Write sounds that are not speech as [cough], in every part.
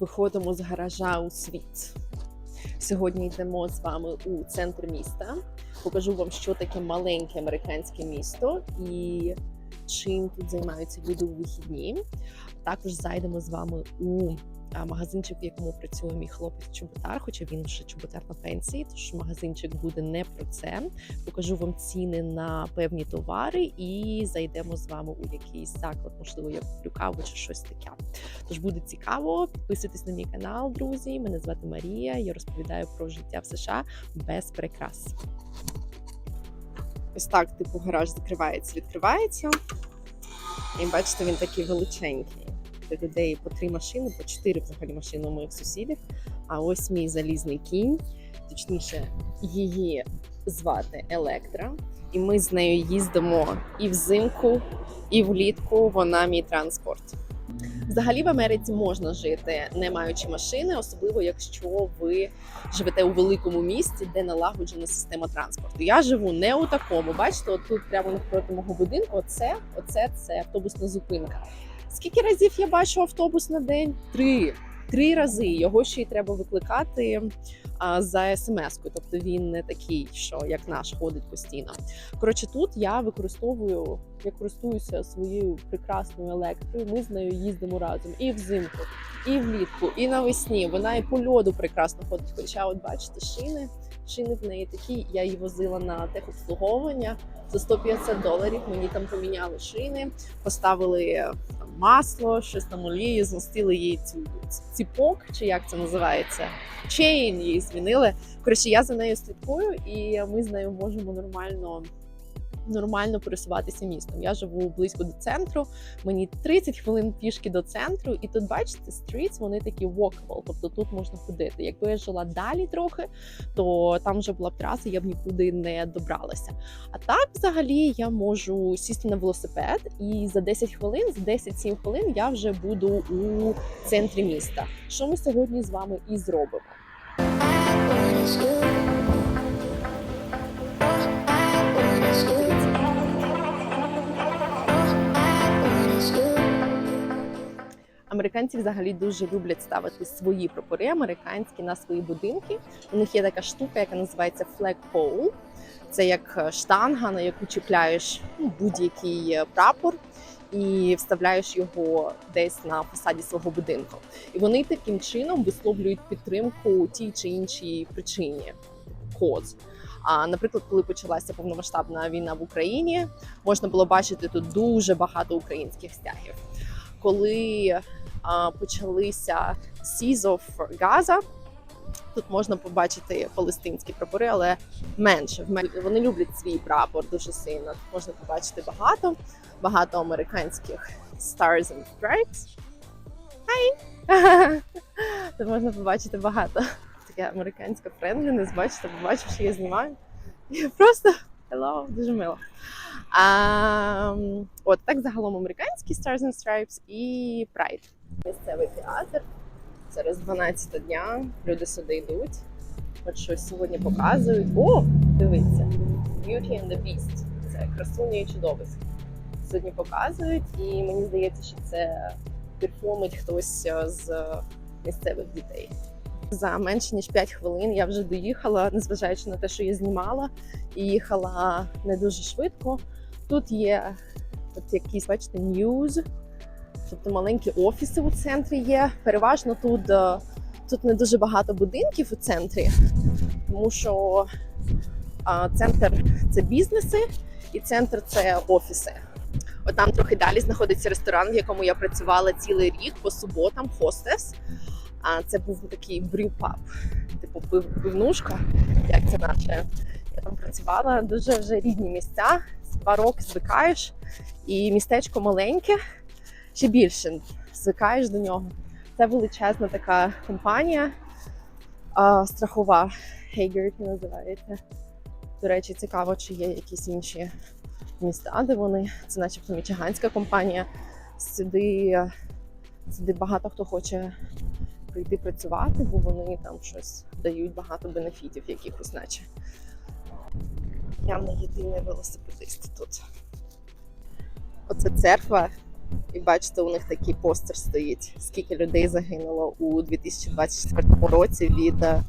виходимо з гаража у світ. Сьогодні йдемо з вами у центр міста. Покажу вам, що таке маленьке американське місто і чим тут займаються люди у вихідні. Також зайдемо з вами у магазинчик, в якому працює мій хлопець Чоботар, хоча він вже Чоботар на пенсії, тож магазинчик буде не про це. Покажу вам ціни на певні товари і зайдемо з вами у якийсь заклад, можливо, я куплю каву чи щось таке. Тож буде цікаво. Підписуйтесь на мій канал, друзі. Мене звати Марія. Я розповідаю про життя в США без прикрас. Ось так, типу, гараж закривається, відкривається. І бачите, він такий величенький. Людей по три машини, по чотири взагалі машини у моїх сусідів. А ось мій залізний кінь, точніше, її звати Електра. І ми з нею їздимо і взимку, і влітку. Вона мій транспорт. Взагалі в Америці можна жити, не маючи машини, особливо якщо ви живете у великому місті, де налагоджена система транспорту. Я живу не у такому. Бачите, от тут прямо навпроти мого будинку. Оце, оце це автобусна зупинка. Скільки разів я бачу автобус на день? Три. Три рази його ще й треба викликати а, за смс-кою. Тобто він не такий, що як наш ходить постійно. Коротше, тут я використовую, я користуюся своєю прекрасною електрою. Ми з нею їздимо разом і взимку, і влітку, і навесні. Вона і по льоду прекрасно ходить. Хоча, от бачите, шини, шини в неї такі. Я її возила на техобслуговування за 150 доларів. Мені там поміняли шини, поставили там масло, щось там олію, змастили їй цю ціпок, чи як це називається. Чейн її змінили. Коротше, я за нею слідкую, і ми з нею можемо нормально. Нормально пересуватися містом. Я живу близько до центру. Мені 30 хвилин пішки до центру, і тут бачите, стрітс вони такі walkable, тобто тут можна ходити. Якби я жила далі трохи, то там вже була б траса, я б нікуди не добралася. А так, взагалі, я можу сісти на велосипед, і за 10 хвилин, за 10-7 хвилин я вже буду у центрі міста. Що ми сьогодні з вами і зробимо. Американці взагалі дуже люблять ставити свої прапори американські на свої будинки. У них є така штука, яка називається flagpole. Це як штанга, на яку чіпляєш ну, будь-який е, прапор і вставляєш його десь на фасаді свого будинку. І вони таким чином висловлюють підтримку тій чи іншій причині. Коз. А наприклад, коли почалася повномасштабна війна в Україні, можна було бачити тут дуже багато українських стягів. Коли а, почалися of Gaza, тут можна побачити палестинські прапори, але менше. Вони люблять свій прапор дуже сильно. Тут можна побачити багато, багато американських Stars and Stripes. Хай! [laughs] Тут можна побачити багато. Таке американська френдленес, бачите, побачив, що я знімаю. І просто hello, дуже мило. А, от так загалом американські Stars and Stripes і Pride. Місцевий театр. Зараз 12 дня. Люди сюди йдуть. От щось сьогодні показують. О, дивіться! Beauty and the Beast. Це красуня і чудовисько. Сьогодні показують, і мені здається, що це перформить хтось е, з місцевих дітей. За менше ніж 5 хвилин я вже доїхала, незважаючи на те, що я знімала, і їхала не дуже швидко. Тут є от якісь, бачите, news, тобто маленькі офіси у центрі є. Переважно тут, е, тут не дуже багато будинків у центрі, тому що а, центр це бізнеси, і центр це офіси. От там трохи далі знаходиться ресторан, в якому я працювала цілий рік по суботам, хостес. А це був такий брюпап, типу пив, пивнушка, як це наше. Я там працювала дуже вже рідні місця. Два роки звикаєш, і містечко маленьке, ще більше звикаєш до нього. Це величезна така компанія а, страхова Hagerty називається. До речі, цікаво, чи є якісь інші міста, де вони. Це начебто мічиганська компанія. Сюди, сюди багато хто хоче прийти працювати, бо вони там щось дають багато бенефітів якихось, наче. Явно єдиний велосипедист тут. Оце церква, І бачите, у них такий постер стоїть. Скільки людей загинуло у 2024 році від е,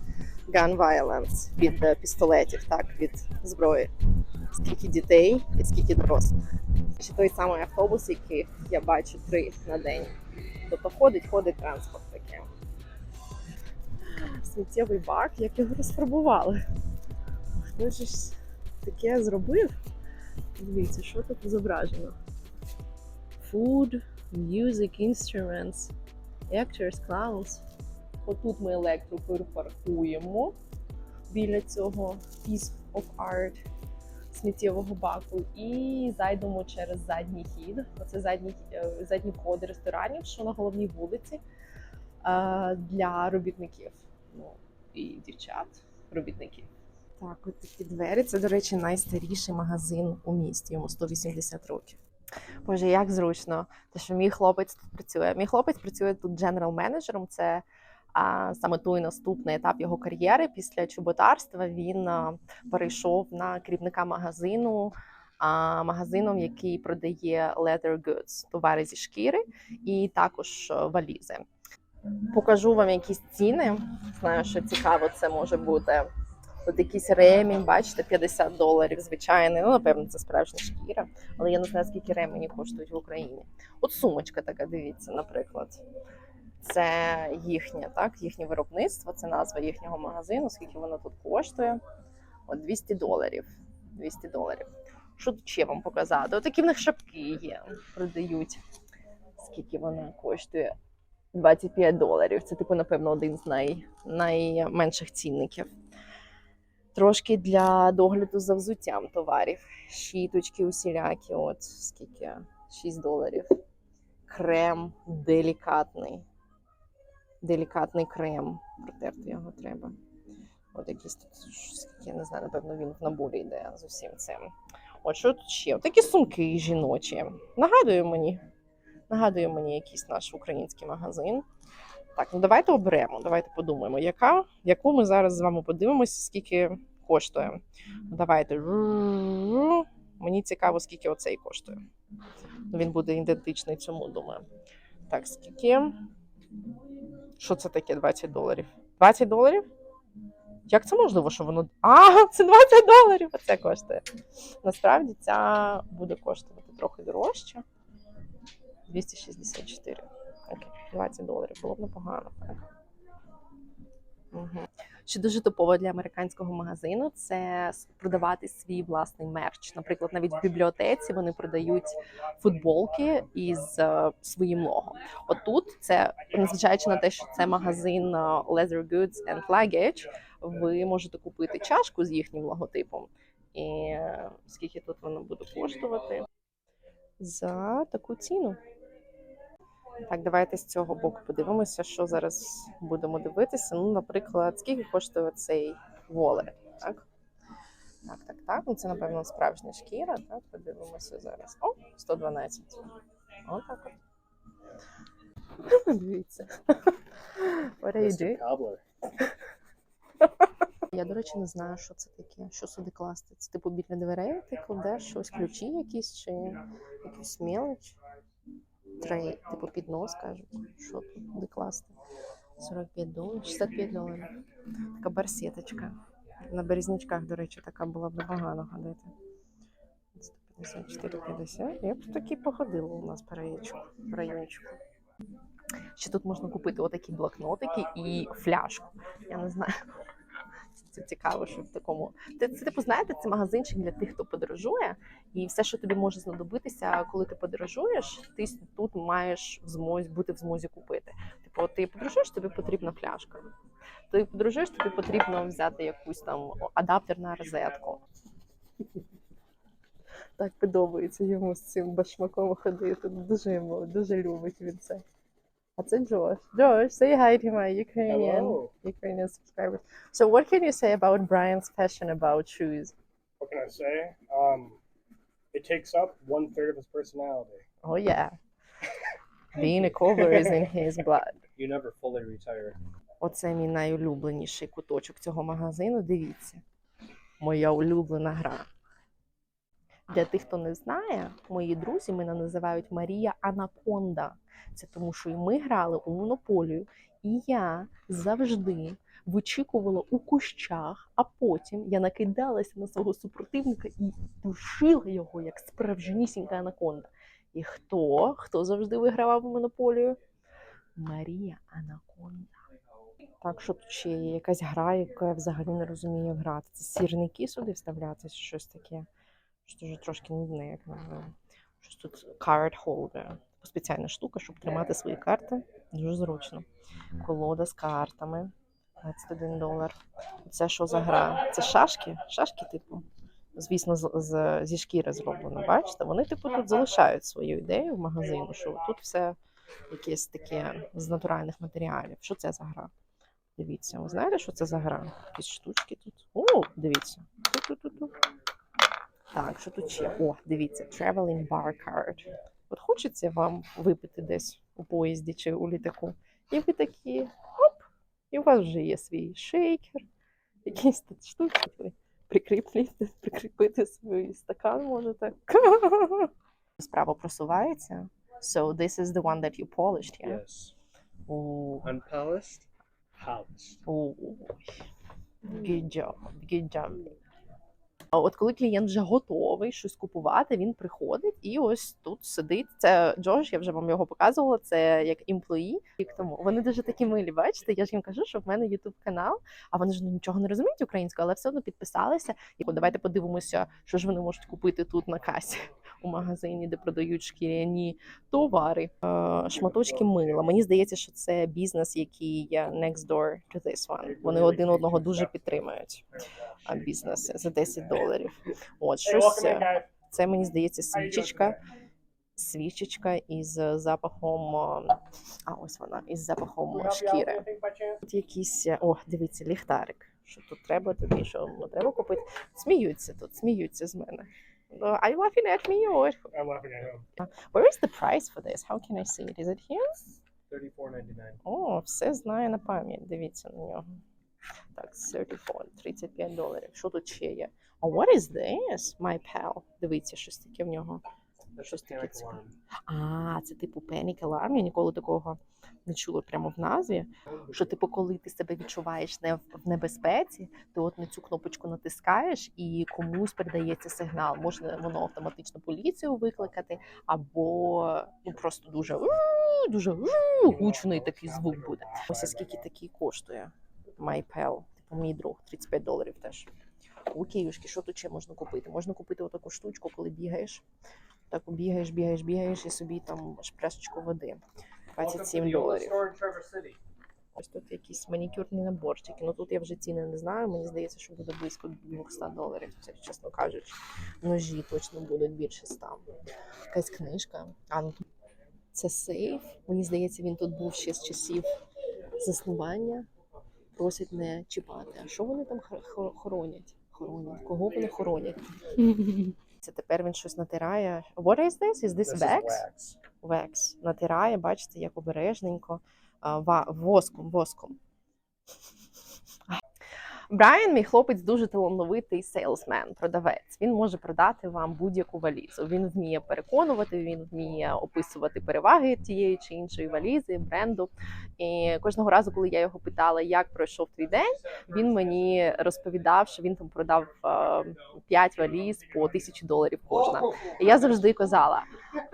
gun violence, від е, пістолетів, так, від зброї. Скільки дітей і скільки дорослих. Ще той самий автобус, який я бачу три на день. Тобто ходить, ходить транспорт таке. Сміттєвий бак, як його розфарбували. Хто ж таке зробив? Дивіться, що тут зображено. Food, music, instruments, actors, clowns. Отут ми електрику паркуємо біля цього piece of art сміттєвого баку і зайдемо через задній хід. Оце задній, е, задні входи ресторанів, що на головній вулиці е, для робітників. Ну і дівчат, робітників. Так, от такі двері. Це, до речі, найстаріший магазин у місті. Йому 180 років. Боже, як зручно, те, що мій хлопець тут працює. Мій хлопець працює тут дженерал менеджером. Це а, саме той наступний етап його кар'єри. Після чоботарства він а, перейшов на керівника магазину. А магазином, який продає leather goods, товари зі шкіри, і також валізи. Покажу вам якісь ціни. Знаю, що цікаво це може бути. От якийсь ремінь, бачите, 50 доларів, звичайний. Ну, напевно, це справжня шкіра, але я не знаю, скільки ремені коштують в Україні. От сумочка така, дивіться, наприклад. Це їхнє, так, їхнє виробництво, це назва їхнього магазину, скільки воно тут коштує. От 200 доларів. 200 доларів. Що тут ще вам показати? От такі в них шапки є, продають. Скільки вона коштує? 25 доларів. Це, типу, напевно, один з най... найменших цінників. Трошки для догляду за взуттям товарів. Щіточки усілякі, от скільки 6 доларів. Крем делікатний. Делікатний крем. Протерти його треба. От якийсь тут, скільки, я не знаю, напевно, він в наборі йде з усім цим. От що тут ще? Такі сумки жіночі. Нагадує мені. Нагадує мені якийсь наш український магазин. Так, ну давайте оберемо, давайте подумаємо, яка, яку ми зараз з вами подивимося, скільки коштує. Давайте. Мені цікаво, скільки оцей коштує. Він буде ідентичний цьому, думаю. Так, скільки? Що це таке 20 доларів? 20 доларів? Як це можливо, що воно. А, це 20 доларів! Оце коштує. Насправді ця буде коштувати трохи дорожче. 264. Окей, 20 доларів було б непогано. Угу. Що дуже типово для американського магазину, це продавати свій власний мерч. Наприклад, навіть в бібліотеці вони продають футболки із е, своїм лого. Отут це, незважаючи на те, що це магазин е, Leather Goods and Luggage, ви можете купити чашку з їхнім логотипом. І е, скільки тут воно буде коштувати за таку ціну. Так, давайте з цього боку подивимося, що зараз будемо дивитися. Ну, наприклад, скільки коштує цей волер, так? Так, так, так. Ну, це, напевно, справжня шкіра. Так, подивимося зараз. О, 112. Отак от. [laughs] Дивіться. [laughs] What are you doing? Я, до речі, не знаю, що це таке. Що сюди класти? Це типу біля дверей ти кладеш щось, ключі якісь чи якусь мелоч? Трей, типу піднос, кажуть. Що тут буде класти? 45 доларів, 65 доларів. Така барсеточка. На березнячках, до речі, така була б непогано ходити. 154,50. Я б таки походила у нас по райончику. райончику. Ще тут можна купити отакі блокнотики і фляжку. Я не знаю. Це цікаво, що в такому. Це, це типу, знаєте, це магазинчик для тих, хто подорожує, і все, що тобі може знадобитися, коли ти подорожуєш, ти тут маєш в змозі бути в змозі купити. Типу, ти подорожуєш, тобі потрібна фляжка. Ти подорожуєш, тобі потрібно взяти якусь там адаптер на розетку. Так подобається йому з цим башмаком ходити. Дуже йому дуже любить він це. А це Джош. Джош, say hi to my Ukrainian Hello. Ukrainian subscribers. So, what can you say about Brian's passion about shoes? What can I say? Um, it takes up one third of his personality. Oh yeah, being a cobbler is in his blood. You never fully retire. Оце мій найулюбленіший куточок цього магазину. Дивіться, моя улюблена гра. Для тих, хто не знає, мої друзі мене називають Марія Анаконда. Це тому, що і ми грали у монополію, і я завжди вичікувала у кущах, а потім я накидалася на свого супротивника і душила його як справжнісінька анаконда. І хто? Хто завжди вигравав у монополію? Марія Анаконда. Так, що тут ще є якась гра, яку я взагалі не розумію, грати. Це сірники сюди вставляти, щось таке. Що вже трошки нудне, як на. Щось тут card holder. Спеціальна штука, щоб тримати свої карти. Дуже зручно. Колода з картами. 21 долар. Це що за гра? Це шашки? Шашки, типу. Звісно, з, з, зі шкіри зроблено. Бачите? Вони, типу, тут залишають свою ідею в магазину, що тут все якесь таке з натуральних матеріалів. Що це за гра? Дивіться, ви знаєте, що це за гра? Якісь штучки тут. О, дивіться. Ту-ту-ту-ту. Так, що тут ще? О, дивіться, traveling bar card. От хочеться вам випити десь у поїзді чи у літаку. І ви такі, оп, і у вас вже є свій шейкер, якісь тут штуки. Ви прикріплюєте, прикріпити свій стакан можете. [laughs] Справа просувається. So this is the one that you polished, yeah? Yes. Ooh. Unpolished, polished. Ooh. Good job, good job. От коли клієнт вже готовий щось купувати, він приходить і ось тут сидить. Це Джош, я вже вам його показувала. Це як імплої тому. Вони дуже такі милі. Бачите, я ж їм кажу, що в мене ютуб канал, а вони ж ну, нічого не розуміють українською, але все одно підписалися. І давайте подивимося, що ж вони можуть купити тут на касі у магазині, де продають шкіряні товари, Е, шматочки мила. Мені здається, що це бізнес, який є next door to this one. Вони один одного дуже підтримують. Бізнеси за 10 доларів. От щось е, це мені здається свічечка. Свічечка із запахом. е, А ось вона із запахом шкіри. Тут якісь о, дивіться, ліхтарик. Що тут треба тобі, що треба купити. Сміються тут, сміються з мене. Ну, Are you laughing at me or I'm laughing at him. where is the price for this? How can I see it? Is it here? Thirty-four ninety-nine. О, все знає на пам'ять. Дивіться на нього. Так, 34, 35 доларів. Що тут ще є? Oh, what is this? My pal. Дивіться, щось таке в нього. That's Щось a таке panic цікаве. alarm. А, це типу Panic Alarm. Я ніколи такого не чула прямо в назві. Що типу, коли ти себе відчуваєш не в небезпеці, ти от на цю кнопочку натискаєш і комусь передається сигнал. Можна воно автоматично поліцію викликати, або ну просто дуже дуже гучний такий звук буде. Ось скільки такий коштує. MyPal, типу мій друг, 35 доларів теж. У Київшки, що тут ще можна купити? Можна купити отаку штучку, коли бігаєш. Так бігаєш, бігаєш, бігаєш і собі там шпляшечку води. Welcome to 27 доларів. Ось тут якісь манікюрні наборчики. Ну тут я вже ціни не знаю. Мені здається, що буде близько 200 доларів, це, чесно кажучи. Ножі точно будуть більше 100. Якась книжка. А ну це сейф. Мені здається, він тут був ще з часів заснування. Просять не чіпати. А що вони там хор- хор- хоронять? Хоронять. Кого вони хоронять? [laughs] Це тепер він щось натирає. What is this? Is this, This is wax? wax. Векс натирає, бачите, як обережненько воском, воском. Брайан, мій хлопець, дуже талановитий сейлсмен, продавець. Він може продати вам будь-яку валізу. Він вміє переконувати, він вміє описувати переваги тієї чи іншої валізи, бренду. І кожного разу, коли я його питала, як пройшов твій день, він мені розповідав, що він там продав 5 валіз по тисячі доларів кожна. І я завжди казала: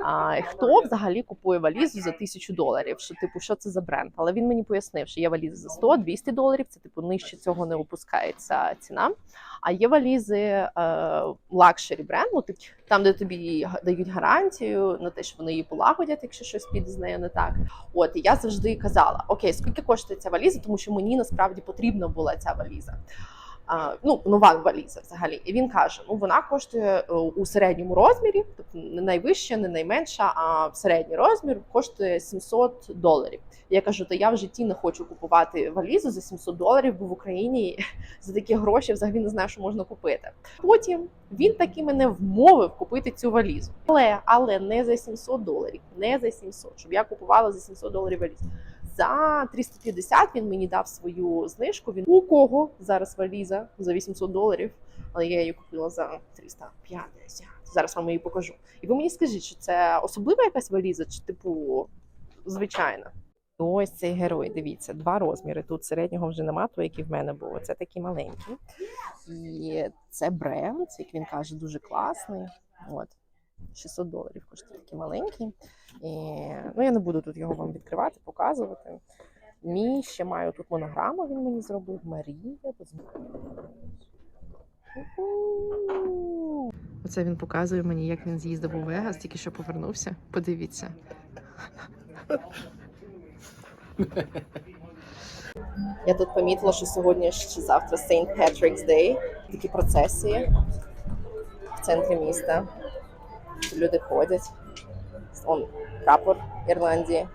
а, хто взагалі купує валізу за тисячу доларів? Що типу, що це за бренд? Але він мені пояснив, що є валізи за 100-200 доларів. Це типу нижче цього не опускається ціна. А є валізи е, лакшері бренду, там, де тобі дають гарантію на те, що вони її полагодять, якщо щось піде з нею не так. От і я завжди казала: Окей, скільки коштує ця валіза, тому що мені насправді потрібна була ця валіза. Ну, нова валіза взагалі. І він каже: ну вона коштує е, у середньому розмірі, тобто не найвища, не найменша, а середній розмір коштує 700 доларів. Я кажу, то я в житті не хочу купувати валізу за 700 доларів, бо в Україні [laughs] за такі гроші взагалі не знаю, що можна купити. Потім він таки мене вмовив купити цю валізу, але але не за 700 доларів, не за 700, щоб я купувала за 700 доларів валізу. За 350 він мені дав свою знижку. Він у кого зараз валіза за 800 доларів, але я її купила за 350. Зараз вам її покажу. І ви мені скажіть, що це особлива якась валіза, чи типу звичайна? Ось цей герой. Дивіться, два розміри. Тут середнього вже нема, той, який в мене був. Це такий маленький. І це бренд, як він каже, дуже класний. От. 600 доларів коштує такий маленький. І, ну, я не буду тут його вам відкривати, показувати. Мій ще маю тут монограму, він мені зробив. Марія. Оце він показує мені, як він з'їздив у Вегас, тільки що повернувся. Подивіться. Я тут помітила, що сьогодні чи завтра St. Patrick's Day. Такі процесії в центрі міста. Люди ходять. Он прапор Ірландії.